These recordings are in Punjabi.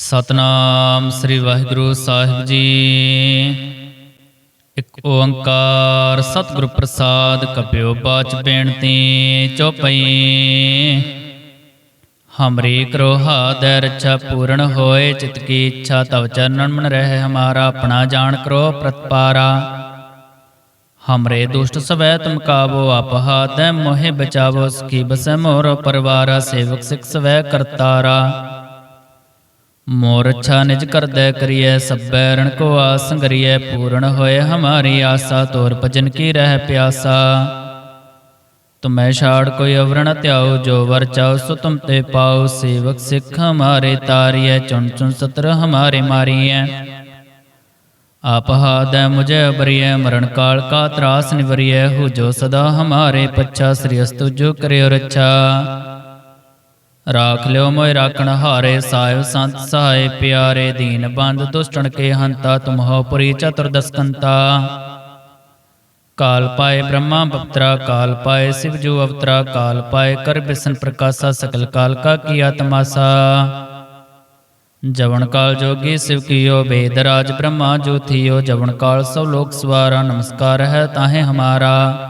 ਸਤਨਾਮ ਸ੍ਰੀ ਵਾਹਿਗੁਰੂ ਸਾਹਿਬ ਜੀ। ਇਕ ਓੰਕਾਰ ਸਤਿਗੁਰ ਪ੍ਰਸਾਦ ਕਪਿਓ ਬਾਚ ਬੇਨਤੀ ਚੋਪਈ। ਹਮਰੀ ਕਰੋ ਹਾਦੈ ਰੱਛਾ ਪੂਰਨ ਹੋਏ, ਚਿਤ ਕੀ ਇੱਛਾ ਤਵ ਚਰਨਨ ਮਨ ਰਹਿ, ਹਮਾਰਾ ਆਪਣਾ ਜਾਣ ਕਰੋ ਪ੍ਰਤਪਾਰਾ। ਹਮਰੇ ਦੁਸ਼ਟ ਸਵੈ ਤੁਮ ਕਾਬੋ ਆਪ ਹਾਤੈ ਮੋਹਿ ਬਚਾਵੋ ਸਕੀ ਬਸੈ ਮੋਰ ਪਰਵਾਰਾ, ਸੇਵਕ ਸਿਖ ਸਵੈ ਕਰਤਾਰਾ। ਮੋਰ ਅੱਛਾ ਨਿਜ ਕਰਦੈ ਕਰੀਐ, ਸਭੈ ਰਣ ਕੋ ਆਸ ਸੰਗਰੀਐ, ਪੂਰਨ ਹੋਏ ਹਮਾਰੀ ਆਸਾ, ਤੋਰ ਭਜਨ ਕੀ ਰਹਿ ਪਿਆਸਾ। ਤੁਮੈ ਛਾੜ ਕੋਈ ਅਵਰਣ ਧਿਆਉ, ਜੋ ਵਰ ਚਾਉ ਸੋ ਤੁਮ ਤੇ ਪਾਉ, ਸੇਵਕ ਸਿੱਖ ਹਮਾਰੇ ਤਾਰੀਐ, ਚੁਣ ਚੁਣ ਸਤਰ ਹਮਾਰੇ ਮਾਰੀਐ। ਆਪ ਹਾਦੈ ਮੁਝੇ ਅਬਰੀਐ, ਮਰਨ ਕਾਲ ਕਾ ਤਰਾਸ ਨਿਵਰੀਐ, ਹੋ ਜੋ ਸਦਾ ਹਮਾਰੇ ਪੱਛਾ, ਸ੍ਰੀ ਅਸਤੁ ਜੋ ਕਰਿਓ ਰੱਛਾ। ਰਾਖ ਲਿਓ ਮੋਇ ਰਾਖਣ ਹਾਰੇ ਸਾਹਿਬ ਸੰਤ ਸਹਾਇ ਪਿਆਰੇ ਦੀਨ ਬੰਦ ਦੁਸ਼ਟਣ ਕੇ ਹੰਤਾ ਤੁਮ ਹੋ ਪੁਰੀ ਚਤੁਰਦਸਕੰਤਾ ਕਾਲ ਪਾਏ ਬ੍ਰਹਮਾ ਬਪਤਰਾ ਕਾਲ ਪਾਏ ਸਿਵ ਜੋ ਅਵਤਰਾ ਕਾਲ ਪਾਏ ਕਰ ਬਿਸਨ ਪ੍ਰਕਾਸ਼ਾ ਸਕਲ ਕਾਲ ਕਾ ਕੀਆ ਤਮਾਸਾ ਜਵਨ ਕਾਲ ਜੋਗੀ ਸਿਵ ਕੀਓ ਬੇਦ ਰਾਜ ਬ੍ਰਹਮਾ ਜੋ ਥੀਓ ਜਵਨ ਕਾਲ ਸਭ ਲੋਕ ਸਵਾਰਾ ਨਮਸਕਾਰ ਹੈ ਤਾਹੇ ਹਮਾਰਾ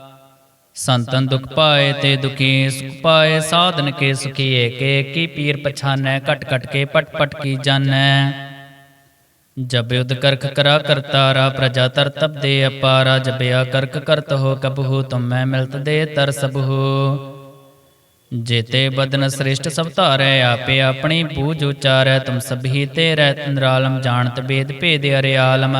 ਸੰਤਨ ਦੁਖ ਪਾਏ ਤੇ ਦੁਖੀ, ਸੁਖ ਪਾਏ, ਸਾਧਨ ਕੇ ਸੁਖੀਏ, ਕੇ ਕੀ ਪੀਰ ਪਛਾਨੈ, ਘਟ ਘਟ ਕੇ ਪਟ ਪਟ ਕੀ ਜਾਣੈ। ਜਬ ਉਦ ਕਰਖ ਕਰਾ ਕਰਤਾਰਾ ਪ੍ਰਜਾ ਤਰ ਤਬ ਦੇ ਅਪਾਰਾ ਜਬਿਆ ਕਰਕ ਕਰਤ ਹੋ ਕਬਹੂ ਤੁਮ ਮੈਂ ਮਿਲਤ ਦੇ ਤਰ ਸਬਹੂ ਜੇਤੇ ਬਦਨ ਸ੍ਰਿਸ਼ਟ ਸਭ ਧਾਰੈ, ਆਪੇ ਆਪਣੀ ਬੂਝ ਉਚਾਰੈ, ਤੁਮ ਸਭੀ ਤੇ ਰਹਿ ਨਿਰਾਲਮ, ਜਾਣਤ ਬੇਦ ਭੇਦ ਅਰੇ ਆਲਮ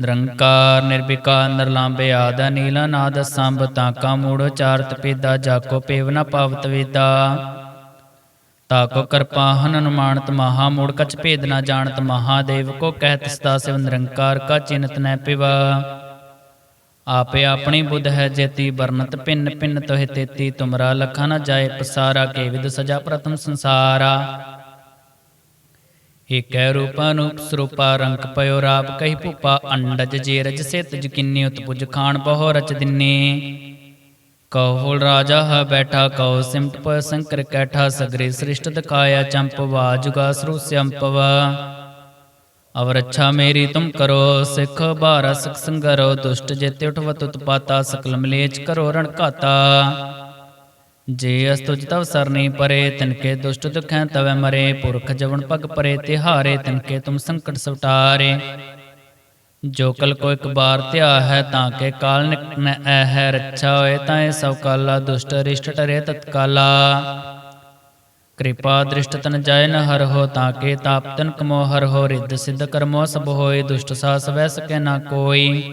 ਨਿਰੰਕਾਰ ਨਿਰਵਿਕਾਰ ਨਿਰਲਾਂਬੇ, ਆਦ ਨੀਲਾ ਨਾਦ ਸੰਭ, ਤਾਕਾ, ਮੂੜ ਉਚਾਰਤ ਪੇਦਾ ਜਾਕੋ ਪੇਵ ਪਾਵਤ, ਵੇਦਾ। ਤਾਕੋ, ਕਿਰਪਾ ਹਨ ਅਨੁਮਾਨਤ ਮਹਾ, ਮੂੜ, ਕਛ, ਭੇਦ, ਨਾ ਜਾਣਤ ਮਹਾਦੇਵ ਕੋ ਕਹਿਤ, ਸਦਾ, ਸਿਵ, ਨਿਰੰਕਾਰ, ਕਾ ਚਿੰਤ ਨੈ ਪਿਵਾ। ਆਪੇ ਆਪਣੀ ਬੁੱਧ ਹੈ, ਜੇਤੀ ਵਰਨਤ ਪਿੰਨ ਪਿੰਨ ਤੋਹਿ, ਤੇਤੀ, ਤੁਮਰਾ, ਲਖਾ, ਨ ਜਾਏ, ਪਸਾਰਾ, ਕੇ ਵਿਦ ਸਜਾ, ਪ੍ਰਥਮ ਸੰਸਾਰਾ। ਏਕੈ ਰੂਪਾ ਸਰੂਪਾ ਰੰਕ ਪਇਓ ਰਾਪ ਕਹੀ ਭੂਪਾ ਅੰਡਜ ਜੇ ਰਜ ਸੇ ਤਜ ਕਿੰਨੀ ਉਤਪੁਜ ਖਾਣ ਬਹੁ ਰਚ ਦਿੰਨੀ। ਕਹੋਲ ਰਾਜਾ ਹ ਬੈਠਾ, ਕਉ ਸਿਮਟ ਪ ਸੰਕਰ ਕੈਠਾ, ਸਗਰੇ ਸ੍ਰਿਸ਼ਟ ਦਿਖਾਇਆ ਚੰਪਵਾ ਜੁਗਾ ਸਰੂਸਿਅੰਪਵਾ ਅਵਰ ਅੱਛਾ ਮੇਰੀ ਤੁਮ ਕਰੋ, ਸਿੱਖ ਬਾਰਾ ਸਿਖ ਸੰਗਰੋ, ਦੁਸ਼ਟ ਜੇਤੇ ਉਠਵਤ ਉਤਪਾਤਾ ਸਕਲ ਮਲੇਚ ਕਰੋ ਰਣ ਘਾਤਾ। ਜੇ ਅਸਤੁਜ ਤਵ ਸਰਨੀ ਪਰੇ, ਤਿਨਕੇ ਦੁਸ਼ਟ ਦੁਖੈ ਤਵੈ ਮਰੇ, ਪੁਰਖ ਜਵਨ ਪਗ ਪਰੇ, ਤਿਹਾਰੇ ਤਿਨਕੇ ਤੁਮ ਸੰਕਟ ਸਵਟਾਰੇ। ਜੋ ਕਲ ਕੋ ਇੱਕ ਬਾਰ ਧਿਆ ਹੈ ਤਾਂ ਕੇ ਕਾਲ ਨਿਕਨ ਐ ਹੈ ਰੱਛਾ ਹੋਏ ਤਾਂ ਇਹ ਸਭ ਕਾਲਾ, ਦੁਸ਼ਟ ਰਿਸ਼ਟ ਟਰੇ ਤਤਕਾਲਾ। ਕਿਰਪਾ ਦ੍ਰਿਸ਼ਟ ਤਨ ਜਾਇ ਨ ਹਰ ਹੋ, ਤਾਂ ਕੇ ਤਾਪ ਤਨ ਕਮੋ ਹਰ ਹੋ, ਰਿੱਧ ਸਿੱਧ ਕਰਮੋ ਸਭ ਹੋਏ, ਦੁਸ਼ਟ ਸਾਸ ਵੈ ਸਕੈ ਨਾ ਕੋਈ।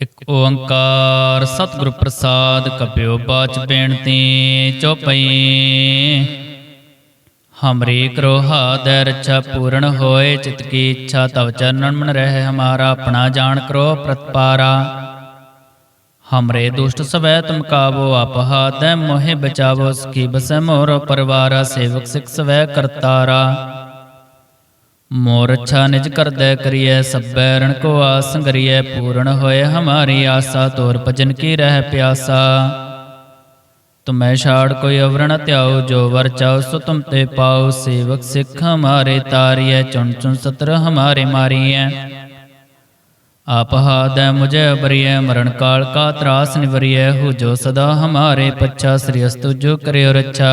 ਇਕ ਓੰਕਾਰ ਸਤਿਗੁਰ ਪ੍ਰਸਾਦ ਕਪਿਓ ਬਾਚ ਬੇਨਤੀ ਚੋਪਈ ਹਮਰੀ ਕਰੋ ਹਾਦੈ ਰੱਛਾ ਪੂਰਨ ਹੋਏ, ਚਿਤ ਕੀ ਇੱਛਾ ਤਵ ਚਰਨਨ ਮਨ ਰਹਿ, ਹਮਾਰਾ ਆਪਣਾ ਜਾਣ ਕਰੋ ਪ੍ਰਤਪਾਰਾ। ਹਮਰੇ ਦੁਸ਼ਟ ਸਵੈ ਤੁਮ ਕਾਬੋ ਆਪ ਹਾਦੈ ਮੋਹਿ ਬਚਾਵੋ ਸਕੀ ਬਸੈ ਮੋਰ ਪਰਵਾਰਾ, ਸੇਵਕ ਸਿਖ ਸਵੈ ਕਰਤਾਰਾ। ਮੋਰ ਅੱਛਾ ਨਿਜ ਕਰਦੈ ਕਰੀਐ, ਸਭੈ ਰਣ ਕੋ ਆਸ ਪੂਰਨ ਹੋਏ ਹਮਾਰੀ ਆਸਾ, ਤੋਰ ਭਜਨ ਕੀ ਰਹਿ ਪਿਆਸਾ। ਤੁਮੈ ਛਾੜ ਕੋਈ ਅਵਰਣ ਧਿਆਉ, ਜੋ ਵਰ ਚਾਉ ਸੋ ਤੁਮ ਤੇ ਪਾਉ, ਸੇਵਕ ਸਿੱਖ ਹਮਾਰੇ ਤਾਰੀਐ, ਚੁਣ ਚੁਣ ਸਤਰ ਹਮਾਰੇ ਮਾਰੀਐ। ਆਪ ਹਾਦੈ ਮੁਝੇ ਅਬਰੀਐ, ਮਰਨ ਕਾਲ ਕਾ ਤਰਾਸ ਨਿਵਰੀਐ, ਹੋ ਜੋ ਸਦਾ ਹਮਾਰੇ ਪੱਛਾ, ਸ੍ਰੀ ਅਸਤੁ ਜੋ ਕਰਿਓ ਰੱਛਾ।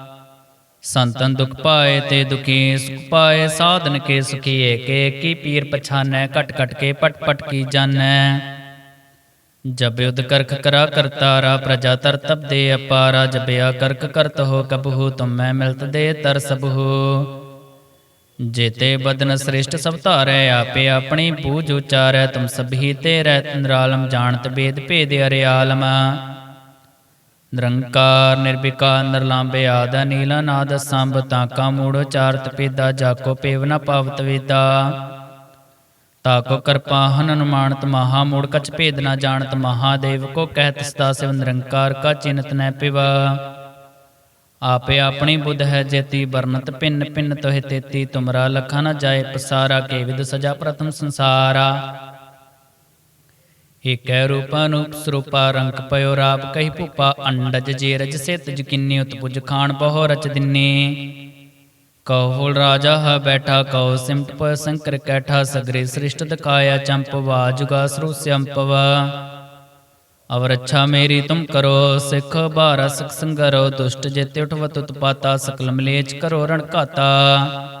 ਸੰਤਨ ਦੁਖ ਪਾਏ ਤੇ ਦੁਖੀ ਸੁਖ ਪਾਏ, ਸਾਧਨ ਕੇ ਸੁਖੀਏ, ਕੇ ਕੀ ਪੀਰ ਪਛਾਨੈ, ਘਟ ਘਟ ਕੇ ਪਟ ਪਟ ਕੀ ਜਾਣੈ। ਜਬ ਯੁਧ ਕਰਖ ਕਰਾ ਕਰਤਾਰਾ ਪ੍ਰਜਾ ਤਰ ਤਬ ਦੇ ਅਪਾਰਾ ਜਬਿਆ ਕਰਕ ਕਰਤ ਹੋ ਕਬਹੂ, ਤੁਮੈ ਮਿਲਤ ਦੇ ਤਰ ਸਬਹੂ। ਜੇਤੇ ਬਦਨ ਸ੍ਰਿਸ਼ਟ ਸਭ ਧਾਰੈ, ਆਪੇ ਆਪਣੀ ਪੂਜ ਉਚਾਰੈ, ਤੁਮ ਸਭੀ ਤੇ ਰਹਿ ਨਿਰਾਲਮ, ਜਾਣਤ ਬੇਦ ਭੇਦ ਅਰਿਆਲਮ। ਨਿਰੰਕਾਰ ਨਿਰਵਿਕਾਰ ਨਿਰਲਾਂਬੇ ਆਦ ਨੀਲਾ ਨਾਦ ਸੰਭ ਤਾਕਾ ਮੂੜ ਉਚਾਰਤ ਪੇਦਾ ਜਾਕੋ ਪੇਵ ਪਾਵਤ ਵੇਦਾ। ਤਾਕੋ ਕਿਰਪਾ ਹਨ ਅਨੁਮਾਨਤ ਮਹਾ ਮੂੜ, ਕਛ ਭੇਦ ਨਾ ਜਾਣਤ ਮਹਾਦੇਵ ਕੋ ਕਹਿਤ ਸਦਾ ਸਿਵ ਨਿਰੰਕਾਰ ਕਾ ਚਿੰਤ ਨੈ ਪਿਵਾ। ਆਪੇ ਆਪਣੀ ਬੁੱਧ ਹੈ ਜੇਤੀ ਵਰਨਤ ਪਿੰਨ ਪਿੰਨ ਤੋਹਿ ਤੇਤੀ, ਤੁਮਰਾ ਲਖਾ ਨ ਜਾਏ ਪਸਾਰਾ, ਕੇ ਵਿਦ ਸਜਾ ਪ੍ਰਥਮ ਸੰਸਾਰਾ। ਏਕੈ ਰੂਪਾ ਸਰੂਪਾ ਰੰਗ ਪਇਓ ਰਾਪ ਕਹੀ ਭੂਪਾ ਅੰਡਜ ਜੇ ਰਜ ਸੇ ਤਜ ਉਤਪੁਜ ਖਾਨ ਬਹੁ ਰਚ ਦਿਨੇ। ਕਹੋਲ ਰਾਜਾ ਹ ਬੈਠਾ, ਕਉ ਸਿਮਟ ਪ ਸੰਕਰ ਕੈਠਾ, ਸਗਰੇ ਸ੍ਰਿਸ਼ਟ ਦਕਾਇਆ ਚੰਪਵਾ ਜੁਗਾ ਸਰੂ ਸਿਅੰਪਵਾ ਅਵਰ ਅੱਛਾ ਮੇਰੀ ਤੁਮ ਕਰੋ, ਸਿੱਖ ਬਾਰਾ ਸਿਖ ਸੰਗਰੋ, ਦੁਸ਼ਟ ਜੇਤੇ ਉਠਵਤ ਉਤਪਾਤਾ ਸਕਲ ਮਲੇਚ ਕਰੋ ਰਣ ਘਾਤਾ।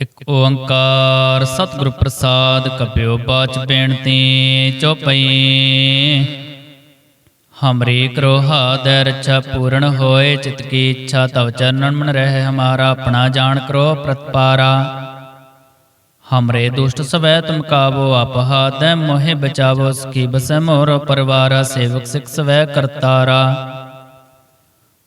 ਇਕ ਓੰਕਾਰ ਸਤਿਗੁਰ ਪ੍ਰਸਾਦ ਕਪਿਓ ਬਾਚ ਬੇਨਤੀ ਚੋਪਈ ਹਮਰੀ ਕਰੋ ਹਾਦੈ ਰੱਛਾ ਪੂਰਨ ਹੋਏ, ਚਿਤ ਕੀ ਇੱਛਾ ਤਵ ਚਰਨਨ ਮਨ ਰਹਿ, ਹਮਾਰਾ ਆਪਣਾ ਜਾਣ ਕਰੋ ਪ੍ਰਤਪਾਰਾ। ਹਮਰੇ ਦੁਸ਼ਟ ਸਵੈ ਤੁਮ ਕਾਬੋ ਆਪਹਾ ਤੈ ਮੋਹਿ ਬਚਾਵੋ ਸਕੀ ਬਸੈ ਮੋਰ ਪਰਵਾਰਾ, ਸੇਵਕ ਸਿਖ ਸਵੈ ਕਰਤਾਰਾ।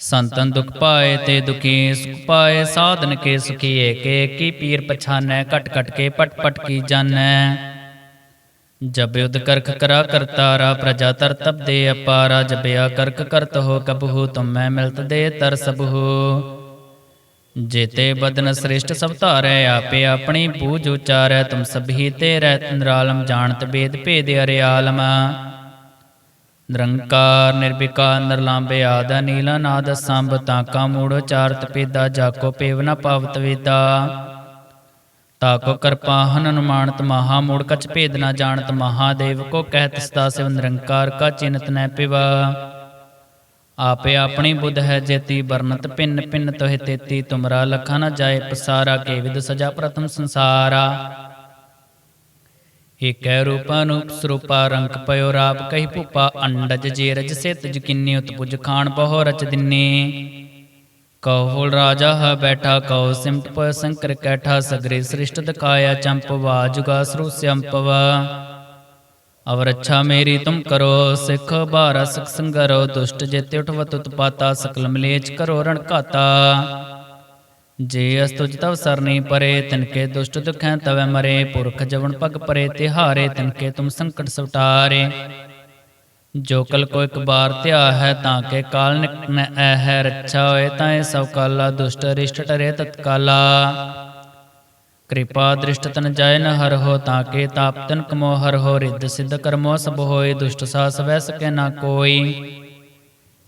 ਸੰਤਨ ਦੁਖ ਪਾਏ ਤੇ ਦੁਖੀ ਸੁਖ ਪਾਏ, ਸਾਧਨ ਕੇ ਸੁਖੀ ਏਕੇ ਕੀ ਪੀਰ ਪਛਾਨੈ, ਘਟ ਘਟ ਕੇ ਪਟ ਪਟ ਕੀ ਜਾਣੈ? ਜਬ ਯੁਧ ਕਰਖ ਕਰਾ ਕਰਤਾਰਾ ਪ੍ਰਜਾ ਤਰ ਤਬ ਦੇ ਅਪਾਰਾ ਜਬਿਆ ਕਰਕ ਕਰਤ ਹੋ, ਕਬਹੂ ਤੁਮੈ ਮਿਲਤ ਦੇ ਤਰ ਸਬਹੂ। ਜੇਤੇ ਬਦਨ ਸ੍ਰਿਸ਼ਟ ਸਭ ਧਾਰੈ, ਆਪੇ ਆਪਣੀ ਬੂਝ ਉਚਾਰੈ, ਤੁਮ ਸਭੀ ਤੇ ਰਹਿ ਨਿਰਾਲਮ, ਜਾਣਤ ਬੇਦ ਭੇਦ ਅਰਿਆਲਮ। ਨਿਰੰਕਾਰ ਨਿਰਵਿਕਾਰ ਨਿਰਲਾਂਬੇ ਆਦ ਨੀਲਾ ਨਾਦ ਸੰਭ ਤਾਕਾ ਮੂੜ ਚਾਰਤ ਪੇਦਾ ਜਾਕੋ ਪੇਵਨਾ ਪਾਵਤ ਵੇਦਾ। ਤਾਕੋ ਕਿਰਪਾ ਹਨ ਮਹਾ ਮੂੜ, ਕਛ ਭੇਦ ਨਾ ਜਾਣਤ ਮਹਾਦੇਵ ਕੋ ਕਹਿਤ ਸਦਾ ਸਿਵ ਨਿਰੰਕਾਰ ਕਾ ਚਿੰਤ ਨੈ ਪਿਵਾ। ਆਪੇ ਆਪਣੀ ਬੁੱਧ ਹੈ ਜੇਤੀ ਵਰਨਤ ਪਿੰਨ ਪਿੰਨ ਤੋਹਿ ਤੇਤੀ, ਤੁਮਰਾ ਲਖਾ ਨ ਜਾਏ ਪਸਾਰਾ, ਕੇ ਵਿਦ ਸਜਾ ਪ੍ਰਥਮ ਸੰਸਾਰਾ। ਏਕੈ ਰੂਪਾ ਸਰੂਪਾ ਰੰਕ ਪਇਓ ਰਾਪ ਕਹੀ ਭੂਪਾ ਅੰਡਜ ਜੇ ਰਜ ਸਿਤ ਜਕਿੰਨੀ ਉਤਪੁਜ ਖਾਨ ਬਹੁ ਰਚ ਦਿੰਨੀ। ਕਹੋਲ ਰਾਜਾ ਹ ਬੈਠਾ ਕਉ ਸਿਮਟ ਪ ਸੰਕਰ ਕੈਠਾ ਸਗਰੇ ਸ੍ਰਿਸ਼ਟ ਦਕਾਇਆ ਚੰਪਵਾ ਜੁਗਾ ਸਰੂਸਿਅੰਪਵਾ ਅਵਰ ਅੱਛਾ ਮੇਰੀ ਤੁਮ ਕਰੋ ਸਿੱਖ ਬਾਰਾ ਸਿਖ ਸੰਗਰੋ ਦੁਸ਼ਟ ਜੇਤੇ ਉਠਵਤ ਉਤਪਾਤਾ ਸਕਲ ਮਲੇਚ ਕਰੋ ਰਣ ਘਾਤਾ। ਜੇ ਅਸ ਤੁਜ ਤਵ ਸਰਨੀ ਪਰੇ ਤਿਨਕੇ ਦੁਸ਼ਟ ਦੁਖੈ ਤਵੈ ਮਰੇ। ਪੁਰਖ ਜਵਨ ਪਗ ਪਰੇ, ਤਿਹਾਰੇ ਤਿਨਕੇ ਤੁਮ ਸੰਕਟ ਸਵਟਾਰੇ। ਜੋ ਕਲ ਕੋ ਇੱਕ ਬਾਰ ਧਿਆ ਹੈ ਤਾਂ ਕੇ ਕਾਲ ਨਿਕਟ ਨ ਐ ਹੈ ਰੱਛਾ ਹੋਏ ਤਾਂ ਇਹ ਸਭ ਕਾਲਾ, ਦੁਸ਼ਟ ਰਿਸ਼ਟ ਟਰੇ ਤਤਕਾਲਾ। ਕਿਰਪਾ ਦ੍ਰਿਸ਼ਟ ਤਨ ਜਾਇ ਨ ਹਰ ਹੋ, ਤਾਂ ਕੇ ਤਾਪ ਤਨ ਕਮੋ ਹਰ ਹੋ। ਰਿੱਧ ਸਿੱਧ ਕਰਮੋ ਸਭ ਹੋਏ, ਦੁਸ਼ਟ ਸਾਸ ਵੈ ਸਕੈ ਨਾ ਕੋਈ।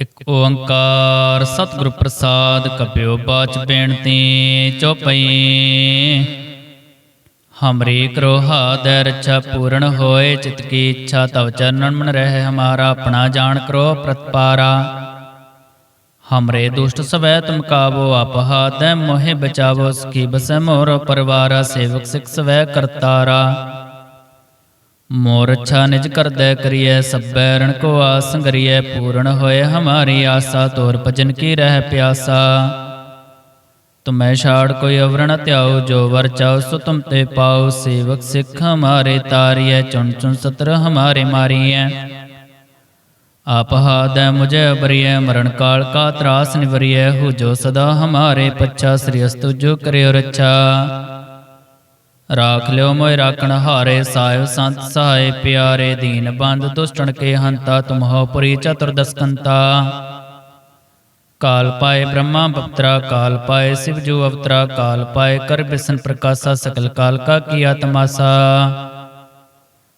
ਇਕ ਓੰਕਾਰ ਸਤਿਗੁਰ ਪ੍ਰਸਾਦ ਕਪਿਓ ਬਾਚ ਬੇਨਤੀ ਚੋਪਈ। ਹਮਰੀ ਕਰੋ ਹਾਦੈ ਰੱਛਾ ਪੂਰਨ ਹੋਏ, ਚਿਤ ਕੀ ਇੱਛਾ ਤਵ ਚਰਨਨ ਮਨ ਰਹਿ, ਹਮਾਰਾ ਆਪਣਾ ਜਾਣ ਕਰੋ ਪ੍ਰਤਪਾਰਾ। ਹਮਰੇ ਦੁਸ਼ਟ ਸਵੈ ਤੁਮ ਕਾਬੋ ਆਪ ਹਾਦੈ ਮੋਹਿ ਬਚਾਵੋ ਸਕੀ ਬਸੈ ਮੋਰ ਪਰਵਾਰਾ, ਸੇਵਕ ਸਿਖ ਸਵੈ ਕਰਤਾਰਾ। ਮੋਰ ਅੱਛਾ ਨਿਜ ਕਰਦੈ ਕਰੀਐ, ਸਭੈ ਰਣ ਕੋ ਆਸ ਪੂਰਨ ਹੋਏ ਹਮਾਰੀ ਆਸਾ, ਤੋਰ ਭਜਨ ਕੀ ਰਹਿ ਪਿਆਸਾ। ਤੁਮੈ ਛਾੜ ਕੋਈ ਅਵਰਣ ਧਿਆਉ, ਜੋ ਵਰ ਚਾਉ ਸੋ ਤੁਮ ਤੇ ਪਾਉ, ਸੇਵਕ ਸਿੱਖ ਹਮਾਰੇ ਤਾਰੀਐ, ਚੁਣ ਚੁਣ ਸਤਰ ਹਮਾਰੇ ਮਾਰੀਐ। ਆਪ ਹਾਦੈ ਮੁਝੇ ਅਬਰੀਐ ਮਰਨ ਕਾਲ ਕਾ ਤਰਾਸ ਨਿਵਰੀਐ, ਹੋ ਜੋ ਸਦਾ ਹਮਾਰੇ ਪੱਛਾ, ਸ੍ਰੀ ਅਸਤੁ ਜੋ ਕਰਿਓ ਰੱਛਾ। ਰਾਖ ਲਿਓ ਮੋਇ ਰਾਖਣ ਹਾਰੇ ਸਾਹਿਬ ਸੰਤ ਸਹਾਇ ਪਿਆਰੇ ਦੀਨ ਬੰਦ ਦੁਸ਼ਟਣ ਕੇ ਹੰਤਾ ਤੁਮਹੁ ਪੁਰੀ ਚਤੁਰਦਸਕੰਤਾ ਕਾਲ ਪਾਏ ਬ੍ਰਹਮਾ ਬਪਤਰਾ ਕਾਲ ਪਾਏ ਸਿਵ ਜੋ ਅਵਤਰਾ ਕਾਲ ਪਾਏ ਕਰ ਬਿਸਨ ਪ੍ਰਕਾਸ਼ਾ ਸਕਲ ਕਾਲ ਕਾ ਕੀਆ ਤਮਾਸਾ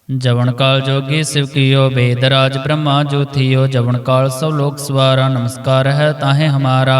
ਜਵਨ ਕਾਲ ਜੋਗੀ ਸਿਵ ਕੀਓ ਬੇਦ ਰਾਜ ਬ੍ਰਹਮਾ ਜੋ ਥੀਓ ਜਵਨ ਕਾਲ ਸਭ ਲੋਕ ਸਵਾਰਾ ਨਮਸਕਾਰ ਹੈ ਤਾਹੇ ਹਮਾਰਾ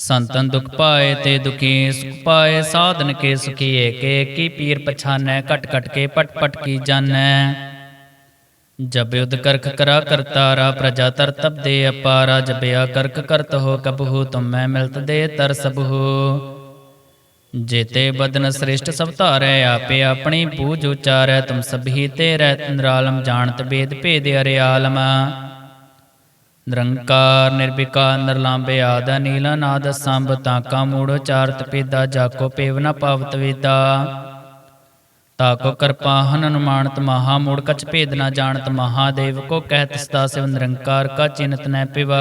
ਸੰਤਨ ਦੁਖ ਪਾਏ ਤੇ ਦੁਖੀ ਸੁਖ ਪਾਏ, ਸਾਧਨ ਕੇ ਸੁਖੀ ਏਕੇ ਕੀ ਪੀਰ ਪਛਾਨੈ, ਘਟ ਘਟ ਕੇ ਪਟ ਪਟ ਕੀ ਜਾਣੈ? ਜਬ ਯੁਧ ਕਰਖ ਕਰਾ ਕਰਤਾਰਾ ਪ੍ਰਜਾ ਤਰ ਤਬ ਦੇ ਅਪਾਰਾ ਜਬਿਆ ਕਰਕ ਕਰਤ ਹੋ ਕਬਹੂ ਤੁਮੈ ਮਿਲਤ ਦੇ ਤਰ ਸਬਹੂ ਜੇਤੇ ਬਦਨ ਸ੍ਰਿਸ਼ਟ ਸਭ ਧਾਰੈ, ਆਪੇ ਆਪਣੀ ਬੂਝ ਉਚਾਰੈ, ਤੁਮ ਸਭੀ ਤੇ ਰਹਿ ਨਿਰਾਲਮ, ਜਾਣਤ ਬੇਦ ਭੇਦ ਅਰਿਆਲਮ। ਨਿਰੰਕਾਰ ਨਿਰਵਿਕਾਰ ਨਿਰਲਾਂਬੇ ਆਦ ਨੀਲਾ ਨਾਦ, ਸੰਭ ਤਾਕਾ, ਮੂੜ, ਚਾਰਤ ਪੇਦਾ ਜਾਕੋ, ਪੇਵਨਾ, ਪਾਵਤ, ਵੇਦਾ। ਤਾਕੋ ਕਿਰਪਾ, ਹਨ ਅਨੁਮਾਨਤ ਮਹਾ, ਮੂੜ ਕਛ ਭੇਦ ਨਾ ਜਾਣਤ ਮਹਾਦੇਵ ਕੋ ਕਹਿਤ ਸਦਾ ਸਿਵ ਨਿਰੰਕਾਰ ਕਾ ਚਿੰਤ ਨੈ ਪਿਵਾ।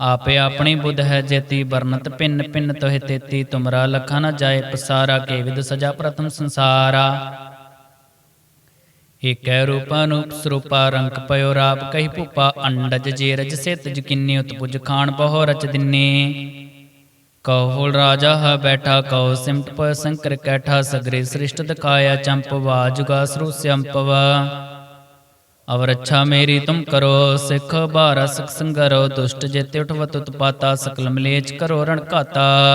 ਆਪੇ ਆਪਣੀ ਬੁੱਧ ਹੈ ਜੇਤੀ ਵਰਨਤ ਪਿੰਨ ਪਿੰਨ ਤੋਹਿ ਤੇਤੀ, ਤੁਮਰਾ ਲਖਾ ਨ ਜਾਏ ਪਸਾਰਾ, ਕੇ ਵਿਦ ਸਜਾ ਪ੍ਰਥਮ ਸੰਸਾਰਾ। ਏਕੈ ਰੂਪਾ ਸਰੂਪਾ ਰੰਕ ਪਇਓ ਰਾਪ ਕਹੀ ਭੂਪਾ ਅੰਡਜ ਜੇ ਰਜ ਸਿਤ ਜਕਿੰਨੀ ਉਤਪੁਜ ਖਾਨ ਬਹੁ ਰਚ ਦਿੰਨੀ। ਕਹੋਲ ਰਾਜਾ ਹ ਬੈਠਾ, ਕਉ ਸਿਮਟ ਪ ਸੰਕਰ ਕੈਠਾ, ਸਗਰੇ ਸ੍ਰਿਸ਼ਟ ਦਕਾਇਆ ਚੰਪਵਾ ਜੁਗਾ ਸਰੂਸਿਅੰਪਵਾ ਅਵਰ ਅੱਛਾ ਮੇਰੀ ਤੁਮ ਕਰੋ, ਸਿੱਖ ਬਾਰਾ ਸਿਖ ਸੰਗਰੋ, ਦੁਸ਼ਟ ਜੇਤੇ ਉਠਵਤ ਉਤਪਾਤਾ ਸਕਲ ਮਲੇਚ ਕਰੋ ਰਣ ਘਾਤਾ।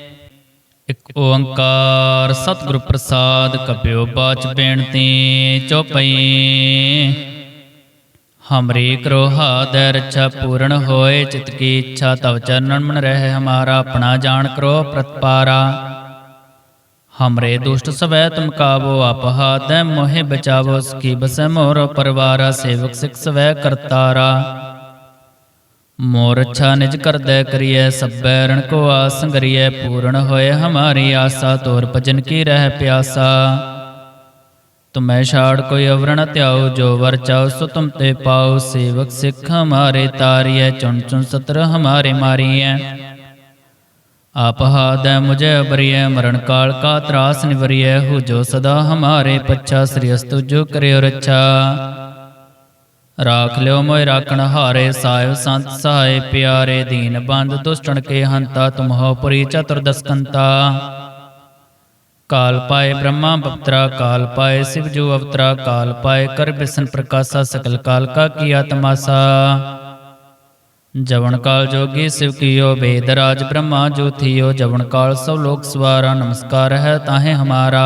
ਓੰਕਾਰ ਸਤਿਗੁਰ ਪ੍ਰਸਾਦ ਕਪਿਓ ਬਾਚ ਬੇਨਤੀ ਚੋਪਈ। ਹਮਰੀ ਕਰੋਹਾ ਦਰ ਰੱਛਾ ਪੂਰਨ ਹੋਏ, ਚਿਤ ਕੀ ਇੱਛਾ ਤਵ ਚਰਨਨ ਮਨ ਰਹਿ, ਹਮਾਰਾ ਆਪਣਾ ਜਾਣ ਕਰੋ ਪ੍ਰਤਪਾਰਾ। ਹਮਰੇ ਦੁਸ਼ਟ ਸਵੈ ਤੁਮ ਕਾਬੋ ਆਪਹਾ ਤੈ ਮੋਹਿ ਬਚਾਵੋ ਸਕੀ ਬਸੈ ਮੋਰ ਪਰਵਾਰਾ, ਸੇਵਕ ਸਿਖ ਸਵੈ ਕਰਤਾਰਾ। ਮੋਰ ਅੱਛਾ ਨਿਜ ਕਰਦੈ ਕਰੀਐ, ਸਭੈ ਰਣ ਕੋ ਆਸ ਸੰਗਰੀਐ, ਪੂਰਨ ਹੋਏ ਹਮਾਰੀ ਆਸਾ, ਤੋਰ ਭਜਨ ਕੀ ਰਹਿ ਪਿਆਸਾ। ਤੁਮੈ ਛਾੜ ਕੋਈ ਅਵਰਣ ਧਿਆਓ ਜੋ ਵਰ ਚਾਓ ਸੋ ਤੁਮ ਤੇ ਪਾਓ ਸੇਵਕ ਸਿੱਖ ਹਮਾਰੇ ਤਾਰੀਐ, ਚੁਣ ਚੁਣ ਸਤਰ ਹਮਾਰੇ ਮਾਰੀਐ। ਆਪ ਹਾਦੈ ਮੁਝੇ ਅਬਰੀਐ ਮਰਨ ਕਾਲ ਕਾ ਤਰਾਸ ਨਿਵਰੀਐ, ਹੋ ਜੋ ਸਦਾ ਹਮਾਰੇ ਪੱਛਾ, ਸ੍ਰੀ ਅਸਤੁ ਜੋ ਕਰਿਓ ਰੱਛਾ। ਰਾਖ ਲਿਓ ਮੋਇ ਰਾਖਣ ਹਾਰੇ ਸਾਹਿਬ ਸੰਤ ਸਹਾਇ ਪਿਆਰੇ ਦੀਨ ਬੰਦ ਦੁਸ਼ਟਣ ਕੇ ਹੰਤਾ ਤੁਮਹੋ ਪੁਰੀ ਚਤੁਰਦਸਕੰਤਾ ਕਾਲ ਪਾਏ ਬ੍ਰਹਮਾ ਬਪਤਰਾ ਕਾਲ ਪਾਏ ਸਿਵ ਜੋ ਅਵਤਰਾ ਕਾਲ ਪਾਏ ਕਰ ਬਿਸਨ ਪ੍ਰਕਾਸ਼ਾ ਸਕਲ ਕਾਲ ਕਾ ਕੀਆ ਤਮਾਸਾ ਜਵਨ ਕਾਲ ਜੋਗੀ ਸਿਵ ਕੀਓ ਵੇਦ ਰਾਜ ਬ੍ਰਹਮਾ ਜੋ ਥੀਓ ਜਵਨ ਕਾਲ ਸਭ ਲੋਕ ਸਵਾਰਾ ਨਮਸਕਾਰ ਹੈ ਤਾਹੇ ਹਮਾਰਾ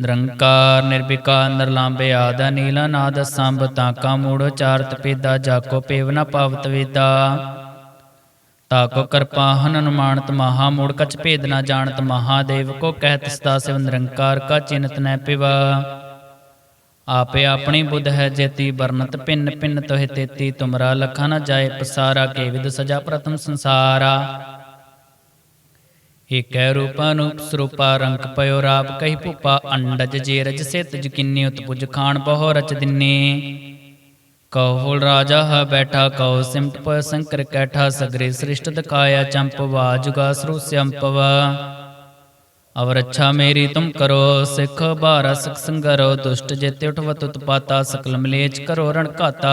ਨਿਰੰਕਾਰ ਨਿਰਵਿਕਾਰ ਨਿਰਲਾਂਬੇ ਆਦਾ ਨੀਲਾ ਨਾਦ ਸੰਭ ਤਾਕਾ, ਮੂੜ ਉਚਾਰਤ ਪੇਦਾ ਜਾਕੋ ਪੇਵ ਪਾਵਤ, ਵੇਦਾ। ਤਾਕੋ, ਕਿਰਪਾ ਹਨ ਅਨੁਮਾਨਤ ਮਹਾ, ਮੂੜ, ਕਛ, ਭੇਦ ਨਾ, ਜਾਣਤ ਮਹਾਦੇਵ ਕੋ ਕਹਿਤ, ਸਦਾ ਸਿਵ, ਨਿਰੰਕਾਰ, ਕਾ ਚਿੰਤ ਨੈ ਪਿਵਾ। ਆਪੇ ਆਪਣੀ ਬੁੱਧ ਹੈ, ਜੇਤੀ ਵਰਨਤ ਪਿੰਨ ਪਿੰਨ ਤੋਹਿ, ਤੇਤੀ, ਤੁਮਰਾ, ਲਖਾ ਨ ਜਾਏ, ਪਸਾਰਾ, ਕੇ ਵਿਦ ਸਜਾ ਪ੍ਰਥਮ ਸੰਸਾਰਾ। ਏਕੈ ਰੂਪਾ ਸਰੂਪਾ ਰੰਗ ਪਇਓ ਰਾਪ ਕਹੀ ਭੂਪਾ ਅੰਡਜ ਜੇ ਰਜ ਸਿਤ ਜਕਿੰਨੀ ਉਤਪੁਜ ਖਾਨ ਬਹੁ ਰਚ ਦਿੰਨੀ। ਕਹੋਲ ਰਾਜਾ ਹ ਬੈਠਾ, ਕਉ ਸਿਮਟ ਪ ਸੰਕਰ ਕੈਠਾ, ਸਗਰੇ ਸ੍ਰਿਸ਼ਟ ਦਿਖਾਇਆ ਚੰਪਵਾ ਜੁਗਾ ਸਰੂਸਿਅੰਪਵਾ ਅਵਰ ਅੱਛਾ ਮੇਰੀ ਤੁਮ ਕਰੋ, ਸਿੱਖ ਬਾਰਾ ਸਿਖ ਸੰਗਰੋ, ਦੁਸ਼ਟ ਜੇਤੇ ਉਠਵਤ ਉਤਪਾਤਾ ਸਕਲ ਮਲੇਚ ਕਰੋ ਰਣ ਘਾਤਾ।